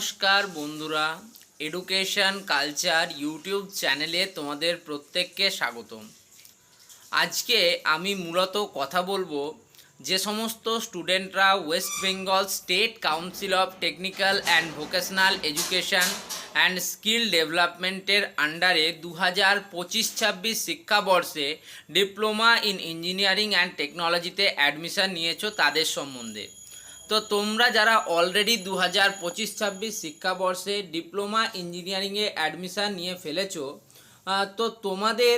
নমস্কার বন্ধুরা education culture YouTube চ্যানেলে তোমাদের প্রত্যেককে স্বাগতম। আজকে আমি মূলত কথা বলব যে সমস্ত স্টুডেন্টরা West Bengal state council of technical and vocational education and skill ডেভেলপমেন্টের আন্ডারে দু হাজার পঁচিশ ছাব্বিশ শিক্ষাবর্ষে ডিপ্লোমা ইন ইঞ্জিনিয়ারিং অ্যান্ড টেকনোলজিতে অ্যাডমিশন নিয়েছো তাদের সম্বন্ধে। তো তোমরা যারা অলরেডি দু হাজার পঁচিশ, ছাব্বিশ শিক্ষাবর্ষে ডিপ্লোমা ইঞ্জিনিয়ারিংয়ে অ্যাডমিশান নিয়ে ফেলেছো তো তোমাদের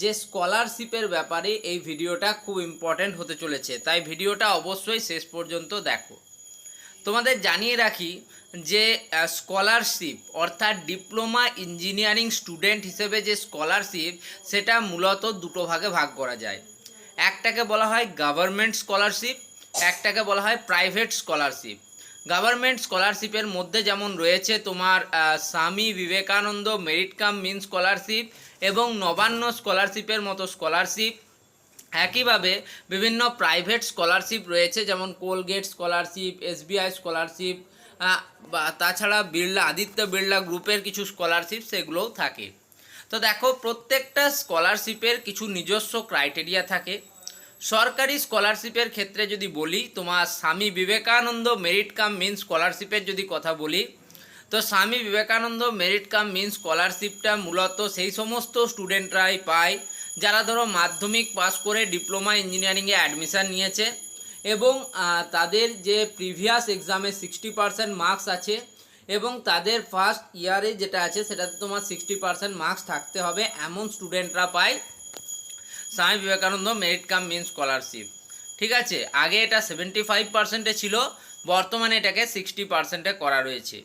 যে স্কলারশিপের ব্যাপারে এই ভিডিওটা খুব ইম্পর্ট্যান্ট হতে চলেছে। তাই ভিডিওটা অবশ্যই শেষ পর্যন্ত দেখো। তোমাদের জানিয়ে রাখি যে স্কলারশিপ অর্থাৎ ডিপ্লোমা ইঞ্জিনিয়ারিং স্টুডেন্ট হিসেবে যে স্কলারশিপ সেটা মূলত দুটো ভাগে ভাগ করা যায়। একটাকে বলা হয় গভর্নমেন্ট স্কলারশিপ একটাকে বলা হয় প্রাইভেট স্কলারশিপ গভর্নমেন্ট স্কলারশিপের মধ্যে যেমন রয়েছে তোমার Swami Vivekananda merit cum mean scholarship এবং নবান্ন স্কলারশিপের মতো স্কলারশিপ একইভাবে বিভিন্ন প্রাইভেট স্কলারশিপ রয়েছে, যেমন কোলগেট স্কলারশিপ এসবিআই স্কলারশিপ বা তাছাড়া বিড়লা আদিত্য বিড়লা গ্রুপের কিছু স্কলারশিপ সেগুলোও থাকে। তো দেখো, প্রত্যেকটা স্কলারশিপের কিছু নিজস্ব ক্রাইটেরিয়া থাকে। সরকারি স্কলারশিপের ক্ষেত্রে যদি বলি, তোমার স্বামী বিবেকানন্দ মেরিট কাম মিন স্কলারশিপের যদি কথা বলি, তো স্বামী বিবেকানন্দ মেরিট কাম মিন স্কলারশিপটা মূলত সেই সমস্ত স্টুডেন্টরাই পায় যারা ধরো মাধ্যমিক পাস করে ডিপ্লোমা ইঞ্জিনিয়ারিংয়ে অ্যাডমিশান নিয়েছে এবং তাদের যে প্রিভিয়াস এক্সামে সিক্সটি পার্সেন্ট মার্কস আছে এবং তাদের ফার্স্ট ইয়ারে যেটা আছে সেটাতে তোমার সিক্সটি পার্সেন্ট মার্কস থাকতে হবে, এমন স্টুডেন্টরা পায় Swami Vivekananda merit cum mean scholarship ঠিক আছে? আগে এটা সেভেন্টি ফাইভ পার্সেন্টে ছিল, বর্তমানে এটাকে সিক্সটি পার্সেন্টে করা রয়েছে।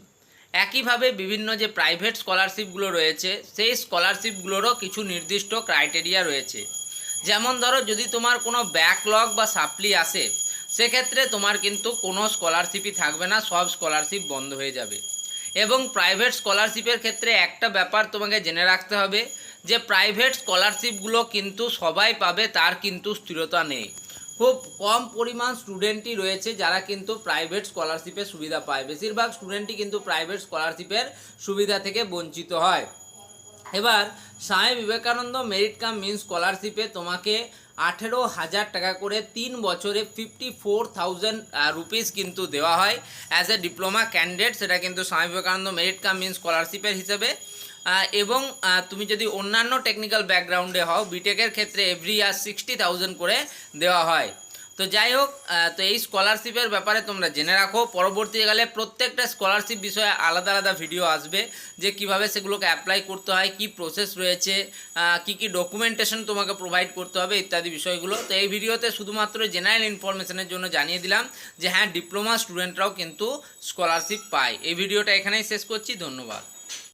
একইভাবে বিভিন্ন যে প্রাইভেট স্কলারশিপগুলো রয়েছে, সেই স্কলারশিপগুলোরও কিছু নির্দিষ্ট ক্রাইটেরিয়া রয়েছে। যেমন ধরো, যদি তোমার কোনো ব্যাকলগ বা সাপ্লি আসে, সেক্ষেত্রে তোমার কিন্তু কোনো স্কলারশিপই থাকবে না, সব স্কলারশিপ বন্ধ হয়ে যাবে। এবং প্রাইভেট স্কলারশিপের ক্ষেত্রে একটা ব্যাপার তোমাকে জেনে রাখতে হবে যে প্রাইভেট স্কলারশিপগুলো কিন্তু সবাই পাবে, তার কিন্তু স্থিরতা নেই। খুব কম পরিমাণ স্টুডেন্টই রয়েছে যারা কিন্তু প্রাইভেট স্কলারশিপের সুবিধা পায়। বেশিরভাগ স্টুডেন্টই কিন্তু প্রাইভেট স্কলারশিপের সুবিধা থেকে বঞ্চিত হয়। এবার, স্বামী বিবেকানন্দ মেরিট কাম মিন স্কলারশিপে তোমাকে আঠেরো হাজার টাকা করে তিন বছরে ফিফটি ফোর থাউজেন্ড রুপিস কিন্তু দেওয়া হয়। অ্যাজ এ ডিপ্লোমা ক্যান্ডিডেট সেটা কিন্তু স্বামী বিবেকানন্দ মেরিট কাম মিন স্কলারশিপের হিসেবে এবং তুমি যদি অন্যান্য টেকনিক্যাল ব্যাকগ্রাউন্ডে হও বিটেকের ক্ষেত্রে এভরি ইয়ার সিক্সটি থাউজেন্ড করে দেওয়া হয়। তো যাই হোক তো এই স্কলারশিপের ব্যাপারে তোমরা জেনে রাখো। পরবর্তীকালে প্রত্যেকটা স্কলারশিপ বিষয়ে আলাদা আলাদা ভিডিও আসবে, যে কীভাবে সেগুলোকে অ্যাপ্লাই করতে হয়, কি প্রসেস রয়েছে কি কি ডকুমেন্টেশন তোমাকে প্রোভাইড করতে হবে, ইত্যাদি বিষয়গুলো। তো এই ভিডিওতে শুধুমাত্র জেনারেল ইনফরমেশনের জন্য জানিয়ে দিলাম যে হ্যাঁ ডিপ্লোমা স্টুডেন্টরাও কিন্তু স্কলারশিপ পায়। এই ভিডিওটা এখানেই শেষ করছি, ধন্যবাদ।